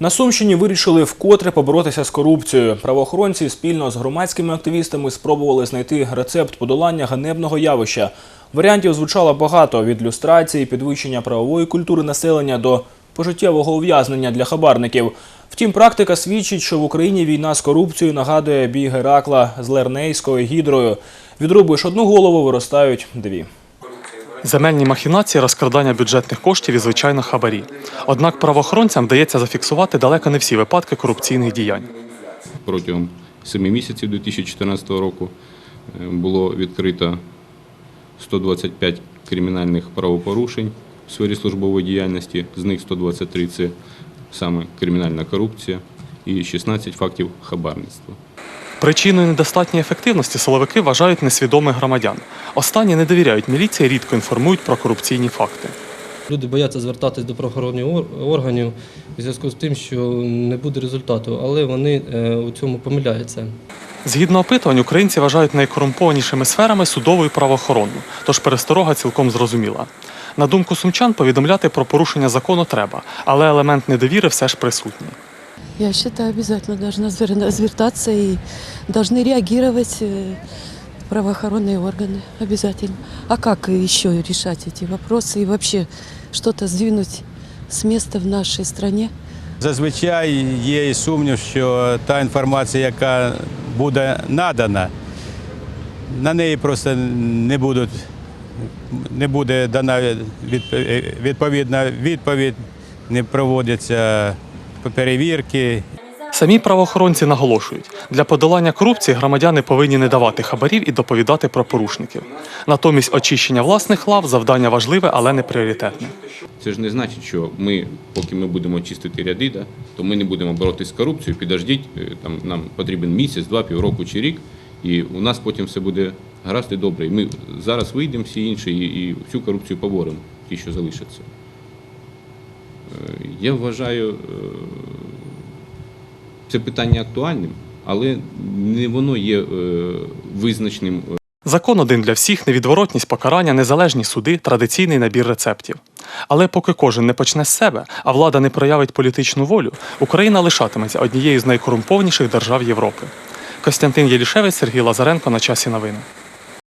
На Сумщині вирішили вкотре поборотися з корупцією. Правоохоронці спільно з громадськими активістами спробували знайти рецепт подолання ганебного явища. Варіантів звучало багато від люстрації, підвищення правової культури населення до пожиттєвого ув'язнення для хабарників. Втім, практика свідчить, що в Україні війна з корупцією нагадує бій Геракла з Лернейською гідрою. Відрубуєш одну голову, виростають дві. Земельні махінації, розкрадання бюджетних коштів і звичайно хабарі. Однак правоохоронцям вдається зафіксувати далеко не всі випадки корупційних діянь. Протягом семи місяців 2014 року е, було відкрито 125 кримінальних правопорушень в сфері службової діяльності, з них 123 – це саме кримінальна корупція і 16 фактів хабарництва. Причиною недостатньої ефективності силовики вважають несвідомих громадян. Останні не довіряють міліції, рідко інформують про корупційні факти. Люди бояться звертатись до правоохоронних органів у зв'язку з тим, що не буде результату, але вони е, у цьому помиляються. Згідно опитувань, українці вважають найкорумпованішими сферами судову і правоохоронну, тож пересторога цілком зрозуміла. На думку сумчан, повідомляти про порушення закону треба, але елемент недовіри все ж присутній. Я считаю, обязательно должна звер- звертаться и должны реагировать э, правоохранные органы. Обязательно. А как еще решать эти вопросы и вообще что-то сдвинуть с места в нашей стране? Зазвичай є і сумнів, що та інформація, яка буде надана, на неї просто не будуть, не буде дана відп- відповідна відповідь, не проводяться перевірки. Самі правоохоронці наголошують, для подолання корупції громадяни повинні не давати хабарів і доповідати про порушників. Натомість очищення власних лав завдання важливе, але не пріоритетне. Це ж не значить, що ми, поки ми будемо чистити ряди, да, то ми не будемо боротися з корупцією. Підождіть, е, там нам потрібен місяць, два, півроку чи рік, і у нас потім все буде гаразд і добре. І ми зараз вийдемо всі інші і, і всю корупцію поборемо, ті, що залишаться. Е, Я вважаю е, це питання актуальним, але не воно є е, визначним. е, Закон один для всіх, невідворотність покарання, незалежні суди, традиційний набір рецептів. Але поки кожен не почне з себе, а влада не проявить політичну волю, Україна лишатиметься однією з найкорумпованіших держав Європи. Костянтин Єлішевець, Сергій Лазаренко на часі новини.